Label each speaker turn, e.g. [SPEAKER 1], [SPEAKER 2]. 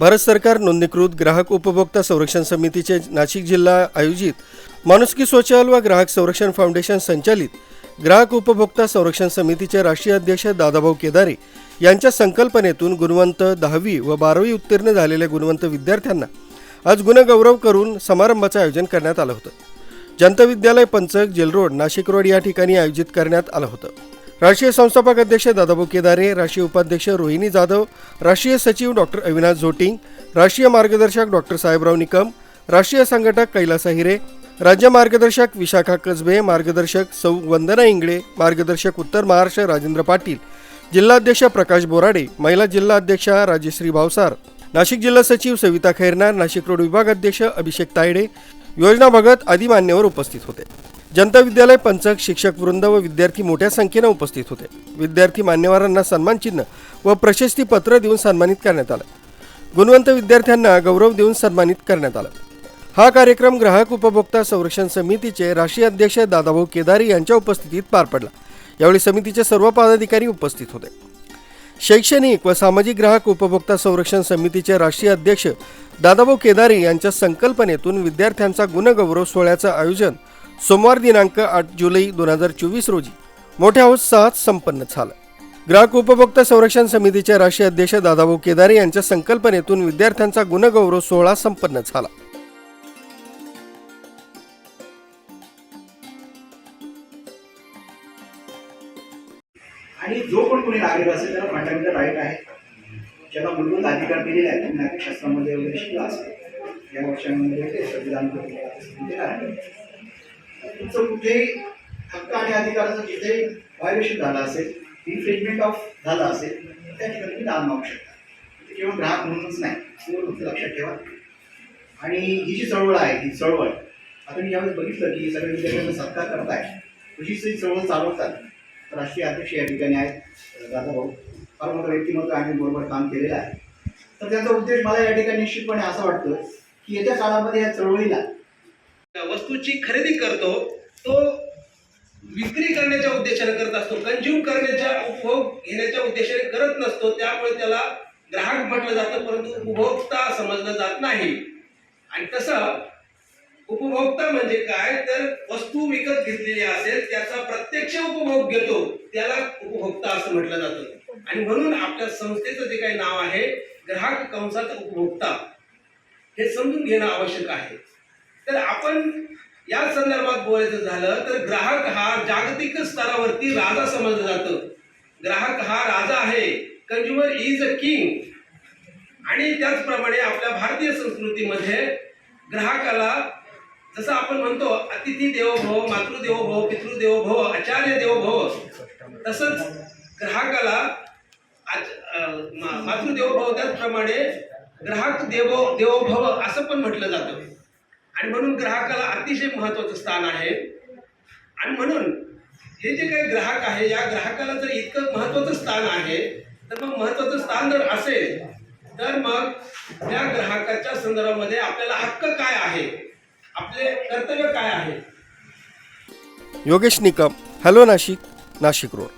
[SPEAKER 1] भारत सरकार नोंदणीकृत ग्राहक उपभोक्ता संरक्षण समितीचे नाशिक जिल्हा आयोजित माणुसकी सोशल व ग्राहक संरक्षण फाउंडेशन संचालित ग्राहक उपभोक्ता संरक्षण समितीचे राष्ट्रीय अध्यक्ष दादाभाऊ केदारे यांच्या संकल्पनेतून गुणवंत दहावी व बारावी उत्तीर्ण झालेल्या गुणवंत विद्यार्थ्यांना आज गुणगौरव करून समारंभाचं आयोजन करण्यात आलं होतं. जनता विद्यालय पंचक जेल रोड नाशिक रोड या ठिकाणी आयोजित करण्यात आलं होतं. राष्ट्रीय संस्थापक अध्यक्ष दादाभाऊ केदारे राष्ट्रीय उपाध्यक्ष रोहिणी जाधव राष्ट्रीय सचिव डॉक्टर अविनाश झोटिंग राष्ट्रीय मार्गदर्शक डॉक्टर साहेबराव निकम राष्ट्रीय संघटक कैलास हिरे राज्य मार्गदर्शक विशाखा कसबे मार्गदर्शक सौ वंदना इंगळे मार्गदर्शक उत्तर महाराष्ट्र राजेंद्र पाटील जिल्हाध्यक्ष प्रकाश बोराडे महिला जिल्हा अध्यक्षा राजश्री भावसार नाशिक जिल्हा सचिव सविता खैरनार नाशिक रोड विभाग अध्यक्ष अभिषेक तायडे योजना भगत आदी मान्यवर उपस्थित होते. जनता विद्यालय पंचक शिक्षक वृंद व विद्यार्थी मोठ्या संख्येनं उपस्थित होते. विद्यार्थी मान्यवरांना सन्मानचिन्ह व प्रशस्ती पत्र देऊन सन्मानित करण्यात आलं. गुणवंत विद्यार्थ्यांना गौरव देऊन सन्मानित करण्यात आलं. हा कार्यक्रम ग्राहक उपभोक्ता संरक्षण समितीचे राष्ट्रीय अध्यक्ष दादाभाऊ केदारी यांच्या उपस्थितीत पार पडला. यावेळी समितीचे सर्व पदाधिकारी उपस्थित होते. शैक्षणिक व सामाजिक ग्राहक उपभोक्ता संरक्षण समितीचे राष्ट्रीय अध्यक्ष दादाभाऊ केदारी यांच्या संकल्पनेतून विद्यार्थ्यांचा गुणगौरव सोहळ्याचं आयोजन सोमवार दिनांक आठ जुलै दोन हजार चोवीस रोजी मोठ्या उत्साहात संपन्न झालं. ग्राहक उपभोक्ता संरक्षण समितीचे राष्ट्रीय अध्यक्ष दादाभाऊ केदारे यांच्या संकल्पनेतून विद्यार्थ्यांचा गुणगौरव सोहळा संपन्न झाला.
[SPEAKER 2] आणि जो पण कोणी नागरिक असेल त्याला फंडामेंटल राईट आहे. ज्याला मूलभूत अधिकार दिलेले आहेत तुम्ही नागरिकशास्त्रामध्ये वगैरे शिकला असेल या वर्षांमध्ये ते संविधान तुमचं कुठेही हक्क आणि अधिकाराचं जिथे व्हायलेशन झालं असेल इन्फ्रिजमेंट ऑफ झालं असेल त्या ठिकाणी तुम्ही दान मागू शकता. ते केवळ ग्राहक म्हणूनच नाही ते फक्त लक्षात ठेवा. आणि ही जी चळवळ आहे ही चळवळ आता मी यावेळेस बघितलं की सगळे विद्यार्थ्यांना सत्कार करताय. तुझीच ही चळवळ चालवतात राष्ट्रीय अध्यक्ष या ठिकाणी आहेत दादाभाऊ. फार मोठं व्यक्तिमत्व आणि बरोबर काम केलेलं आहे. तर त्याचा उद्देश मला या ठिकाणी निश्चितपणे असं वाटतं की येत्या काळामध्ये या चळवळीला
[SPEAKER 3] वस्तूची खरेदी करतो तो विक्री करण्याच्या उद्देशाने करत असतो कंझ्युम करण्याच्या उपभोग घेण्याच्या उद्देशाने करत नसतो त्यामुळे त्याला ग्राहक म्हटलं जातं परंतु उपभोक्ता समजलं जात नाही. आणि तसं उपभोक्ता म्हणजे काय? तर वस्तू विकत घेतलेली असेल त्याचा प्रत्यक्ष उपभोग घेतो त्याला उपभोक्ता असं म्हटलं जातं. आणि म्हणून आपल्या संस्थेचं जे काही नाव आहे ग्राहक कंसात उपभोक्ता हे समजून घेणं आवश्यक आहे. तर आपण या संदर्भात बोलायचं झालं तर ग्राहक हा जागतिक स्तरावरती राजा समजलं जातं. ग्राहक हा राजा आहे. कंज्युमर इज अ किंग आणि त्याचप्रमाणे आपल्या भारतीय संस्कृतीमध्ये ग्राहकाला जसं आपण म्हणतो अतिथी देवो भव मातृदेवो भव पितृदेवो भव आचार्य देवो भव तसंच ग्राहकाला मातृदेवभव मातृदेवो भव त्याचप्रमाणे ग्राहक देवो देवो भव असं पण म्हटलं जातं. आणि म्हणून ग्राहकाला अतिशय महत्वाचं स्थान आहे. आणि म्हणून हे जे काही ग्राहक आहे या ग्राहकाला जर इतकं महत्वाचं स्थान आहे तर मग महत्वाचं स्थान जर असेल तर मग त्या ग्राहकाच्या संदर्भामध्ये आपल्याला हक्क काय आहे? आपले कर्तव्य काय आहे?
[SPEAKER 1] Yogesh Nikam hello Nashik Nashik road.